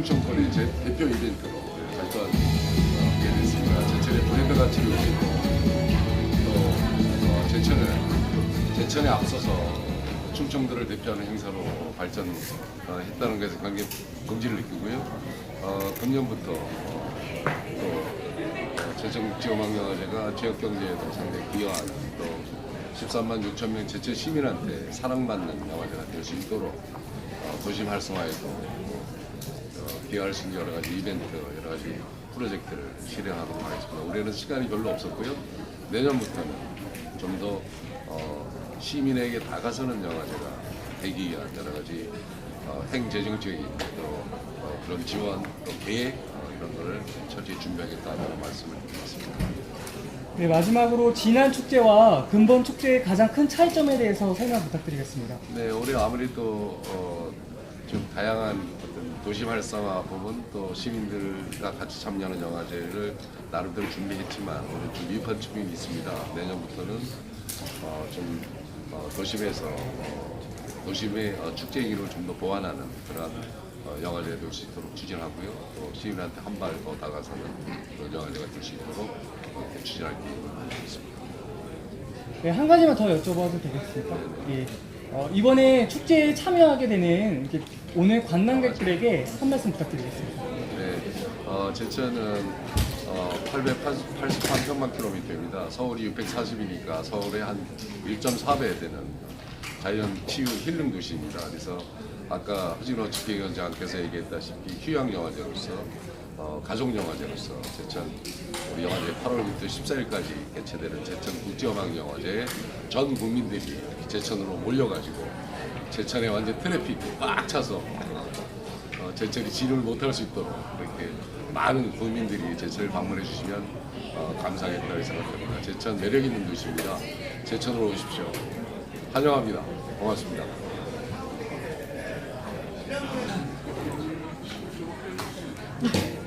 충청권의 제 대표 이벤트로 발전하게 됐습니다. 제천의 브랜드 가치를 높이고 또 어, 제천을 제천에 앞서서 충청도를 대표하는 행사로 발전했다는 것에 굉장히 긍지를 느끼고요. 어, 금년부터 어, 또 어, 제천국제음악영화제가 지역 경제에도 상당히 기여하는 또 13만 6천 명 제천 시민한테 사랑받는 영화제가 될 수 있도록 어, 도심 활성화에도 있는 여러 가지 이벤트, 여러 가지 프로젝트를 실행하도록 하겠습니다. 올해는 시간이 별로 없었고요. 내년부터는 좀더 어, 시민에게 다가서는 영화제가 되기 위한 여러 가지 어, 행재정적인 또 어, 그런 지원, 또 계획 어, 이런 거를 철저히 준비하겠다는 말씀을 드리겠습니다. 네, 마지막으로 지난 축제와 근본 축제의 가장 큰 차이점에 대해서 설명 부탁드리겠습니다. 네, 올해 아무래도 어, 좀 다양한 어떤 도시 활성화 부분 또 시민들과 같이 참여하는 영화제를 나름대로 준비했지만 오늘 좀 미흡한 측면이 있습니다. 내년부터는 어, 좀 어, 도심에서 어, 도심의 어, 축제 기를 좀 더 보완하는 그러한 어, 영화제가 될 수 있도록 추진하고요. 또 시민한테 한 발더 다가서는 그런 영화제가 될 수 있도록 이렇게 추진할 계획입니다. 네, 한 가지만 더 여쭤봐도 되겠습니까? 예. 어, 이번에 축제에 참여하게 되는 오늘 관람객들에게 한 말씀 부탁드리겠습니다. 네, 어, 제천은 어, 883평방 킬로미터입니다. 서울이 640이니까 서울의 한 1.4배 되는 자연 치유 힐링 도시입니다. 그래서 아까 허진호 집행위원장께서 얘기했다시피 휴양 영화제로서 어, 가족 영화제로서 제천 우리 영화제 8월부터 14일까지 개최되는 제천 국제음악 영화제에 전 국민들이 제천으로 몰려가지고 제천에 완전 트래픽 꽉 차서 어, 제철이 진입을 못할 수 있도록 이렇게 많은 국민들이 제철을 방문해 주시면 어, 감사하겠다고 생각합니다. 제천 매력 있는 도시입니다. 제천으로 오십시오. 환영합니다. 고맙습니다. 네,